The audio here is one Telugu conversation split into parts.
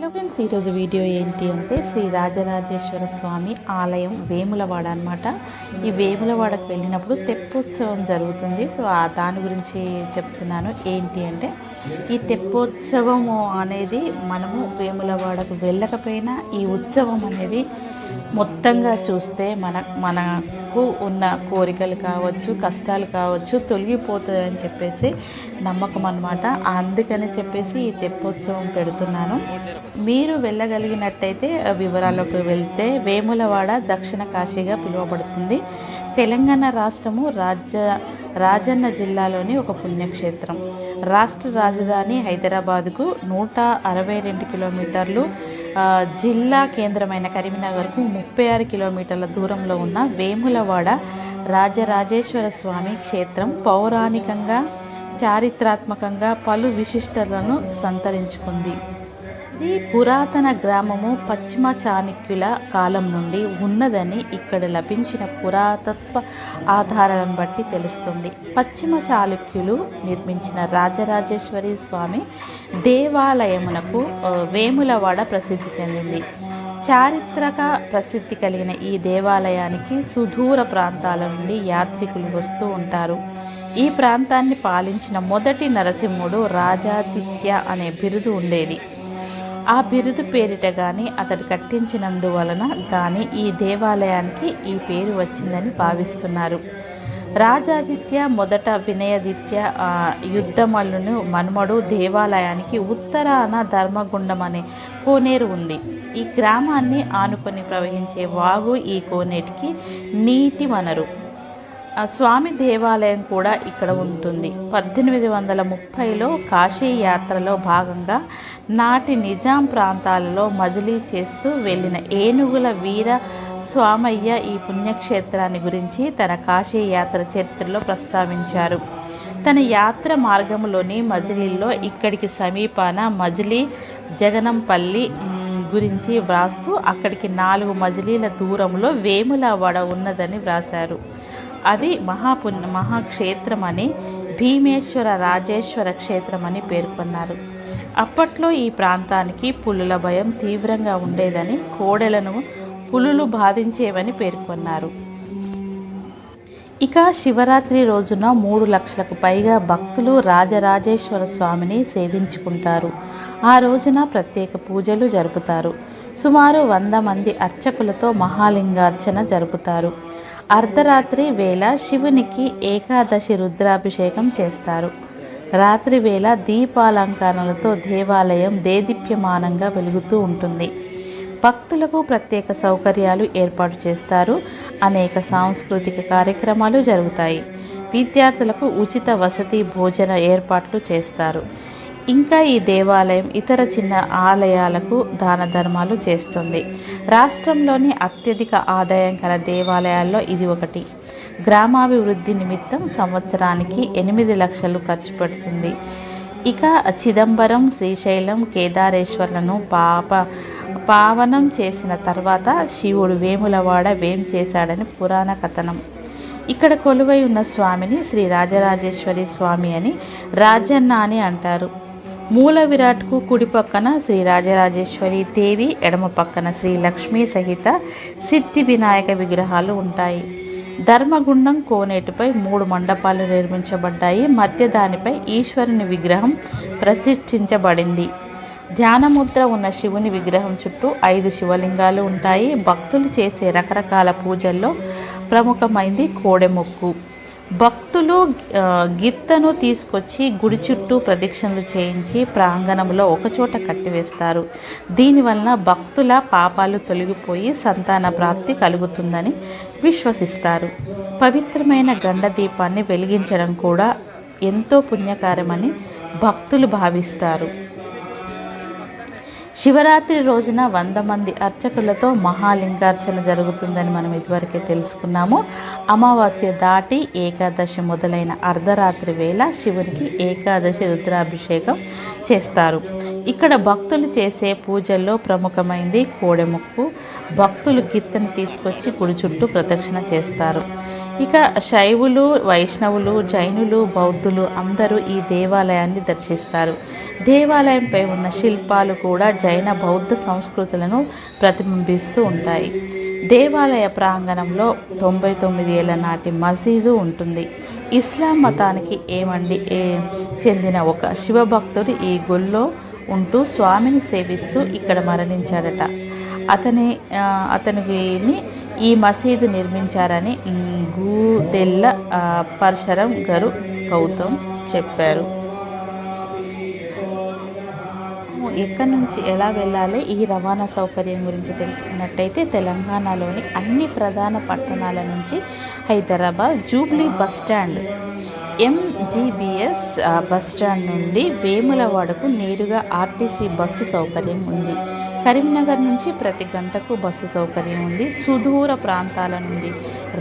హలో ఫ్రెండ్స్ ఈరోజు వీడియో ఏంటి అంటే శ్రీ రాజరాజేశ్వర స్వామి ఆలయం వేములవాడ అనమాట ఈ వేములవాడకు వెళ్ళినప్పుడు తెప్పోత్సవం జరుగుతుంది. సో దాని గురించి చెప్తున్నాను. ఏంటి అంటే ఈ తెప్పోత్సవము అనేది మనము వేములవాడకు వెళ్ళకపోయినా ఈ ఉత్సవం అనేది మొత్తంగా చూస్తే మన మనకు ఉన్న కోరికలు కావచ్చు కష్టాలు కావచ్చు తొలగిపోతుంది అని చెప్పేసి నమ్మకం అనమాట అందుకని చెప్పేసి ఈ తెప్పోత్సవం పెడుతున్నాను. మీరు వెళ్ళగలిగినట్టయితే వివరాలకు వెళ్తే వేములవాడ దక్షిణ కాశీగా పిలువబడుతుంది. తెలంగాణ రాష్ట్రము రాజ రాజన్న జిల్లాలోని ఒక పుణ్యక్షేత్రం. రాష్ట్ర రాజధాని హైదరాబాద్కు నూట అరవై రెండు కిలోమీటర్లు జిల్లా కేంద్రమైన కరీంనగర్కు ముప్పై ఆరు కిలోమీటర్ల దూరంలో ఉన్న వేములవాడ రాజరాజేశ్వర స్వామి క్షేత్రం పౌరాణికంగా చారిత్రాత్మకంగా పలు విశిష్టతలను సంతరించుకుంది. ఇది పురాతన గ్రామము పశ్చిమ చాణక్యుల కాలం నుండి ఉన్నదని ఇక్కడ లభించిన పురాతత్వ ఆధారాలను బట్టి తెలుస్తుంది. పశ్చిమ చాళుక్యులు నిర్మించిన రాజరాజేశ్వరి స్వామి దేవాలయమునకు వేములవాడ ప్రసిద్ధి చెందింది. చారిత్రక ప్రసిద్ధి కలిగిన ఈ దేవాలయానికి సుదూర ప్రాంతాల నుండి యాత్రికులు వస్తూ ఉంటారు. ఈ ప్రాంతాన్ని పాలించిన మొదటి నరసింహుడు రాజాదిత్య అనే బిరుదు ఉండేది. ఆ బిరుదు పేరిట కానీ అతడు కట్టించినందువలన కానీ ఈ దేవాలయానికి ఈ పేరు వచ్చిందని భావిస్తున్నారు. రాజాదిత్య మొదట వినయాదిత్య యుద్ధమల్లును మనుమడు దేవాలయానికి ఉత్తరాన ధర్మగుండం అనే కోనేరు ఉంది. ఈ గ్రామాన్ని ఆనుకొని ప్రవహించే వాగు ఈ కోనేటికి నీటి వనరు. ఆ స్వామి దేవాలయం కూడా ఇక్కడ ఉంటుంది. పద్దెనిమిది వందల ముప్పైలో కాశీ యాత్రలో భాగంగా నాటి నిజాం ప్రాంతాలలో మజిలీ చేస్తూ వెళ్ళిన ఏనుగుల వీర స్వామయ్య ఈ పుణ్యక్షేత్రాన్ని గురించి తన కాశీ యాత్ర చరిత్రలో ప్రస్తావించారు. తన యాత్ర మార్గంలోని మజిలీల్లో ఇక్కడికి సమీపాన మజిలీ జగనంపల్లి గురించి వ్రాస్తూ అక్కడికి నాలుగు మజిలీల దూరంలో వేములవాడ ఉన్నదని వ్రాశారు. అది మహాపుణ్య మహాక్షేత్రం అని భీమేశ్వర రాజేశ్వర క్షేత్రం అని పేర్కొన్నారు. అప్పట్లో ఈ ప్రాంతానికి పులుల భయం తీవ్రంగా ఉండేదని కోడెలను పులులు బాధించేవని పేర్కొన్నారు. ఇక శివరాత్రి రోజున మూడు లక్షలకు పైగా భక్తులు రాజరాజేశ్వర స్వామిని సేవించుకుంటారు. ఆ రోజున ప్రత్యేక పూజలు జరుపుతారు. సుమారు వంద మంది అర్చకులతో మహాలింగార్చన జరుపుతారు. అర్ధరాత్రి వేళ శివునికి ఏకాదశి రుద్రాభిషేకం చేస్తారు. రాత్రి వేళ దీపాలంకరణలతో దేవాలయం దేదీప్యమానంగా వెలుగుతూ ఉంటుంది. భక్తులకు ప్రత్యేక సౌకర్యాలు ఏర్పాటు చేస్తారు. అనేక సాంస్కృతిక కార్యక్రమాలు జరుగుతాయి. విద్యార్థులకు ఉచిత వసతి భోజన ఏర్పాట్లు చేస్తారు. ఇంకా ఈ దేవాలయం ఇతర చిన్న ఆలయాలకు దాన ధర్మాలు చేస్తుంది. రాష్ట్రంలోని అత్యధిక ఆదాయం గల దేవాలయాల్లో ఇది ఒకటి. గ్రామాభివృద్ధి నిమిత్తం సంవత్సరానికి ఎనిమిది లక్షలు ఖర్చు పెడుతుంది. ఇక చిదంబరం శ్రీశైలం కేదారేశ్వర్లను పాప పావనం చేసిన తర్వాత శివుడు వేములవాడ వేం చేశాడని పురాణ కథనం. ఇక్కడ కొలువై ఉన్న స్వామిని శ్రీ రాజరాజేశ్వరి స్వామి అని రాజన్న అని అంటారు. మూల విరాట్కు కుడి పక్కన శ్రీ రాజరాజేశ్వరి దేవి ఎడమ పక్కన శ్రీ లక్ష్మీ సహిత సిద్ధి వినాయక విగ్రహాలు ఉంటాయి. ధర్మగుండం కోనేటిపై మూడు మండపాలు నిర్మించబడ్డాయి. మధ్య దానిపై ఈశ్వరుని విగ్రహం ప్రతిష్ఠించబడింది. ధ్యానముద్ర ఉన్న శివుని విగ్రహం చుట్టూ ఐదు శివలింగాలు ఉంటాయి. భక్తులు చేసే రకరకాల పూజల్లో ప్రముఖమైంది కోడెముక్కు. భక్తులు గిత్తను తీసుకొచ్చి గుడి చుట్టూ ప్రదక్షిణలు చేయించి ప్రాంగణంలో ఒకచోట కట్టివేస్తారు. దీనివలన భక్తుల పాపాలు తొలగిపోయి సంతాన ప్రాప్తి కలుగుతుందని విశ్వసిస్తారు. పవిత్రమైన గండ దీపాన్ని వెలిగించడం కూడా ఎంతో పుణ్యకారమని భక్తులు భావిస్తారు. శివరాత్రి రోజున వంద మంది అర్చకులతో మహాలింగార్చన జరుగుతుందని మనం ఇదివరకే తెలుసుకున్నాము. అమావాస్య దాటి ఏకాదశి మొదలైన అర్ధరాత్రి వేళ శివునికి ఏకాదశి రుద్రాభిషేకం చేస్తారు. ఇక్కడ భక్తులు చేసే పూజల్లో ప్రముఖమైంది కోడెముక్కు భక్తులు గిత్తను తీసుకొచ్చి గుడి చుట్టూ ప్రదక్షిణ చేస్తారు. ఇక శైవులు వైష్ణవులు జైనులు బౌద్ధులు అందరూ ఈ దేవాలయాన్ని దర్శిస్తారు. దేవాలయంపై ఉన్న శిల్పాలు కూడా జైన బౌద్ధ సంస్కృతులను ప్రతిబింబిస్తూ ఉంటాయి. దేవాలయ ప్రాంగణంలో తొంభై తొమ్మిది ఏళ్ళ నాటి మసీదు ఉంటుంది. ఇస్లాం మతానికి ఏమండి ఏ చెందిన ఒక శివభక్తుడు ఈ గుళ్ళో ఉంటూ స్వామిని సేవిస్తూ ఇక్కడ మరణించాడట. అతని ఆ, అతనికి ఈ మసీదు నిర్మించారని మ్, గూదెల్ల పరశరం గారు గౌతమ్ చెప్పారు. ఎక్కడి నుంచి ఎలా వెళ్ళాలి? ఈ రవాణా సౌకర్యం గురించి తెలుసుకున్నట్టయితే తెలంగాణలోని అన్ని ప్రధాన పట్టణాల నుంచి Hyderabad Jubilee bus stand MGBS bus stand నుండి వేములవాడకు నేరుగా ఆర్టీసీ బస్సు సౌకర్యం ఉంది. కరీంనగర్ నుంచి ప్రతి గంటకు బస్సు సౌకర్యం ఉంది. సుదూర ప్రాంతాల నుండి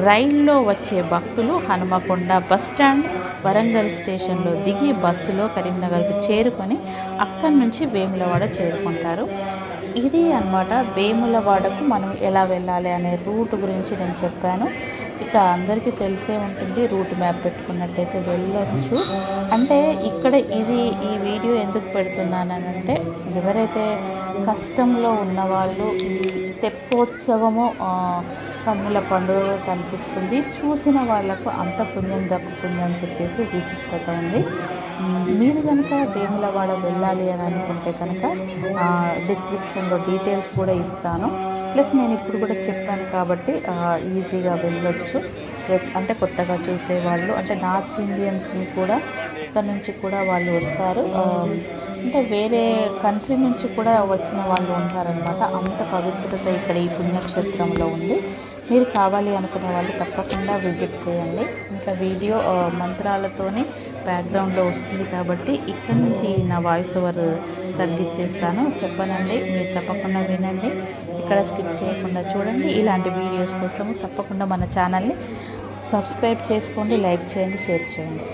రైల్లో వచ్చే భక్తులు హనుమకొండ బస్ స్టాండ్ వరంగల్ స్టేషన్లో దిగి బస్సులో కరీంనగర్కు చేరుకొని అక్కడి నుంచి వేములవాడ చేరుకుంటారు. ఇది అన్నమాట. వేములవాడకు మనం ఎలా వెళ్ళాలి అనే రూట్ గురించి నేను చెప్పాను. ఇక అందరికీ తెలిసే ఉంటుంది రూట్ మ్యాప్ పెట్టుకున్నట్టయితే వెళ్ళొచ్చు. అంటే ఇక్కడ ఇది ఈ వీడియో ఎందుకు పెడుతున్నానంటే ఎవరైతే కష్టంలో ఉన్నవాళ్ళు ఈ తెప్పోత్సవము ఆ, కన్నుల పండుగ కనిపిస్తుంది చూసిన వాళ్ళకు అంత పుణ్యం దక్కుతుంది అని చెప్పేసి విశిష్టత ఉంది. మీరు కనుక వేములవాడ వెళ్ళాలి అని అనుకుంటే కనుక డిస్క్రిప్షన్లో డీటెయిల్స్ కూడా ఇస్తాను. ప్లస్ నేను ఇప్పుడు కూడా చెప్పాను కాబట్టి ఈజీగా వెళ్ళొచ్చు. అంటే కొత్తగా చూసేవాళ్ళు అంటే నార్త్ ఇండియన్స్ని కూడా ఇక్కడ నుంచి కూడా వాళ్ళు వస్తారు. అంటే వేరే కంట్రీ నుంచి కూడా వచ్చిన వాళ్ళు ఉంటారనమాట అంత పవిత్రత ఇక్కడ ఈ పుణ్యక్షేత్రంలో ఉంది. మీరు కావాలి అనుకునే వాళ్ళు తప్పకుండా విజిట్ చేయండి. ఇంకా వీడియో మంత్రాలతోనే బ్యాక్గ్రౌండ్లో వస్తుంది కాబట్టి ఇక్కడ నుంచి నా వాయిస్ ఓవర్ తగ్గించేస్తాను. చెప్పనండి మీరు తప్పకుండా వినండి. ఇక్కడ స్కిప్ చేయకుండా చూడండి. ఇలాంటి వీడియోస్ కోసం తప్పకుండా మన ఛానల్ని సబ్స్క్రైబ్ చేసుకోండి లైక్ చేయండి షేర్ చేయండి.